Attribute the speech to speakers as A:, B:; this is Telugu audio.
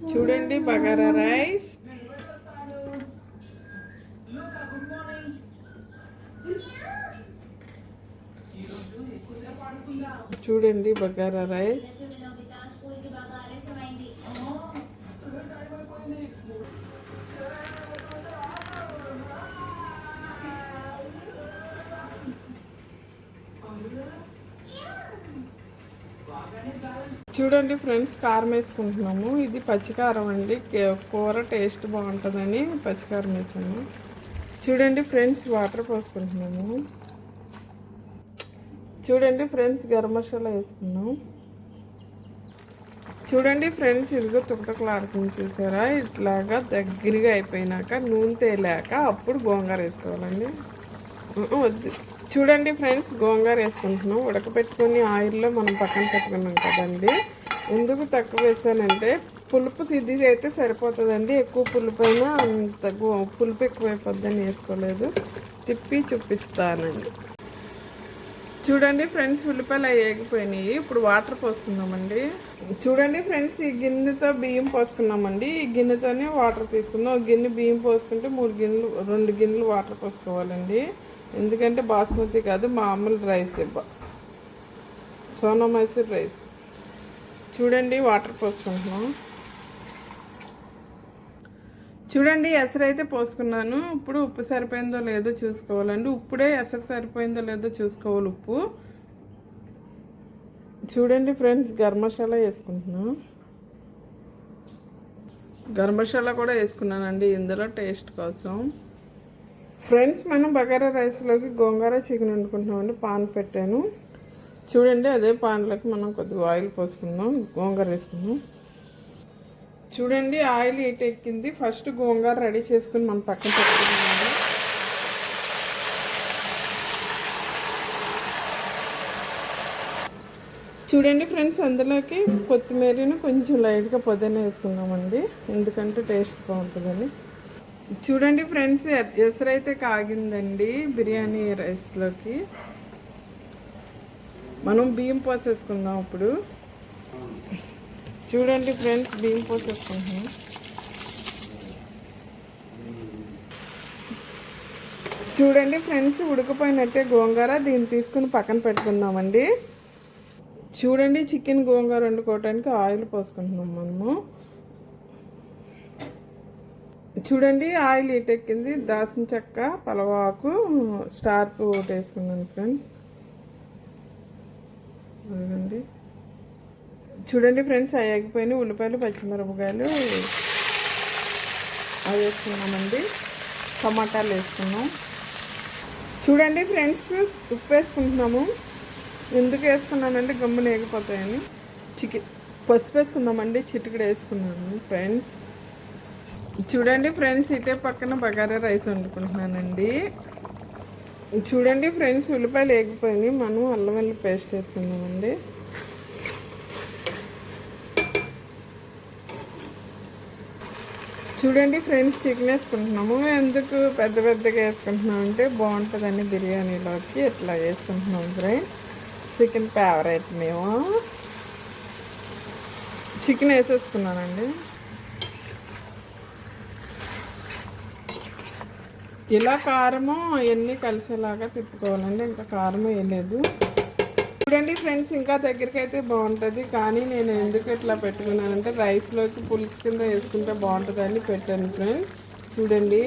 A: చూడండి బగారా రైస్. చూడండి బగారా రైస్. చూడండి ఫ్రెండ్స్ కారం వేసుకుంటున్నాము. ఇది పచ్చికారం అండి. కే- కూర టేస్ట్ బాగుంటుందని పచ్చికారం వేసాము. చూడండి ఫ్రెండ్స్ వాటర్ పోసుకుంటున్నాము. చూడండి ఫ్రెండ్స్ గరం మసాలా వేసుకున్నాం చూడండి ఫ్రెండ్స్ ఇదిగో తుక్కటకలాడుతుంది చూసారా ఇట్లాగా దగ్గరగా అయిపోయినాక నూనె తేలాక అప్పుడు గోంగూర వేసుకోవాలండి. వద్దు. చూడండి ఫ్రెండ్స్ గోంగూర వేసుకుంటున్నాం. ఉడకబెట్టుకొని ఆయిల్లో మనం పక్కన పెట్టుకున్నాం కదండి. ఎందుకు తక్కువ వేసానంటే పులుపు సిద్ధి అయితే సరిపోతుందండి. ఎక్కువ పులుపు అయినా అంత పులుపు ఎక్కువైపోద్దని వేసుకోలేదు. తిప్పి చూపిస్తానండి. చూడండి ఫ్రెండ్స్ ఉల్లిపాయలు వేగిపోయినాయి ఇప్పుడు వాటర్ పోసుకుందామండి. చూడండి ఫ్రెండ్స్ ఈ గిన్నెతో బియ్యం పోసుకున్నామండి. ఈ గిన్నెతోనే వాటర్ తీసుకుందాం. ఒక గిన్నె బియ్యం పోసుకుంటే మూడు గిన్నెలు రెండు గిన్నెలు వాటర్ పోసుకోవాలండి. ఎందుకంటే బాస్మతి కాదు మామూలు రైస్ ఇవ్వ. సోనా మైసూర్ రైస్. చూడండి వాటర్ పోసుకుంటున్నాం. చూడండి ఎసరు అయితే పోసుకున్నాను. ఇప్పుడు ఉప్పు సరిపోయిందో లేదో చూసుకోవాలండి. ఉప్పుడే ఎసరు సరిపోయిందో లేదో చూసుకోవాలి ఉప్పు. చూడండి ఫ్రెండ్స్ గరం మసాలా వేసుకుంటున్నాను గరం మసాలా కూడా వేసుకున్నానండి. ఇందులో టేస్ట్ కోసం. ఫ్రెండ్స్ మనం బగారా రైస్లోకి గోంగూర చికెన్ వండుకుంటున్నామండి. పాన్ పెట్టాను. చూడండి అదే పాన్లోకి మనం కొద్దిగా ఆయిల్ పోసుకుందాం. గోంగూర వేసుకుందాం. చూడండి ఆయిల్ ఇటు ఎక్కింది. ఫస్ట్ గోంగూర రెడీ చేసుకుని మనం పక్కన పెట్టుకుందాం చూడండి ఫ్రెండ్స్ అందులోకి కొత్తిమీరను కొంచెం లైట్గా పుదీనా వేసుకుందామండి. ఎందుకంటే టేస్ట్ బాగుంటుందని. చూడండి ఫ్రెండ్స్ ఎసరు అయితే కాగిందండి బిర్యానీ రైస్లోకి. మనం బియ్యం పోసేసుకుందాం ఇప్పుడు. చూడండి ఫ్రెండ్స్ బియ్యం పోసేసుకుంటున్నాం. చూడండి ఫ్రెండ్స్ ఉడికిపోయినట్టే గోంగూర దీన్ని తీసుకుని పక్కన పెట్టుకుందామండి. చూడండి చికెన్ గోంగూర వండుకోవడానికి ఆయిల్ పోసుకుంటున్నాం మనము. చూడండి ఆయిల్ ఎక్కింది. దాసిన చెక్క పలవాకు స్టార్ పువ్వు ఒకటి వేసుకున్నాను ఫ్రెండ్స్ అదిగోండి. చూడండి ఫ్రెండ్స్ అవి ఉల్లిపాయలు పచ్చిమిరపకాయలు. అవి వేసుకున్నామండి. టమాటాలు వేసుకున్నాం. చూడండి ఫ్రెండ్స్ ఉప్పు వేసుకుంటున్నాము. ఎందుకు వేసుకున్నానంటే గమ్మున వేగిపోతాయని చికెన్ పసుపు వేసుకుందామండి. చిటికడ వేసుకున్నాను ఫ్రెండ్స్ చూడండి ఫ్రెండ్స్ ఇటే పక్కన బగారా రైస్ వండుకుంటున్నానండి. చూడండి ఫ్రెండ్స్ ఉల్లిపాయలు వేగిపోయినాయి మనం అల్లం వెల్లి పేస్ట్ వేసుకున్నామండి చూడండి ఫ్రెండ్స్ చికెన్ వేసుకుంటున్నాము. ఎందుకు పెద్ద పెద్దగా వేసుకుంటున్నాం అంటే బాగుంటుందని బిర్యానీలోకి ఇట్లా వేసుకుంటున్నాం ఫ్రెండ్స్. చికెన్ ఫేవరెట్ మేము. చికెన్ వేసేసుకున్నానండి. ఇలా కారము అవన్నీ కలిసేలాగా తిప్పుకోవాలండి. ఇంకా కారం వేయలేదు చూడండి ఫ్రెండ్స్ ఇంకా దగ్గరికి అయితే బాగుంటుంది. కానీ నేను ఎందుకు ఇట్లా పెట్టుకున్నానంటే రైస్లోకి పులుసు కింద వేసుకుంటే బాగుంటుందని పెట్టాను ఫ్రెండ్స్. చూడండి.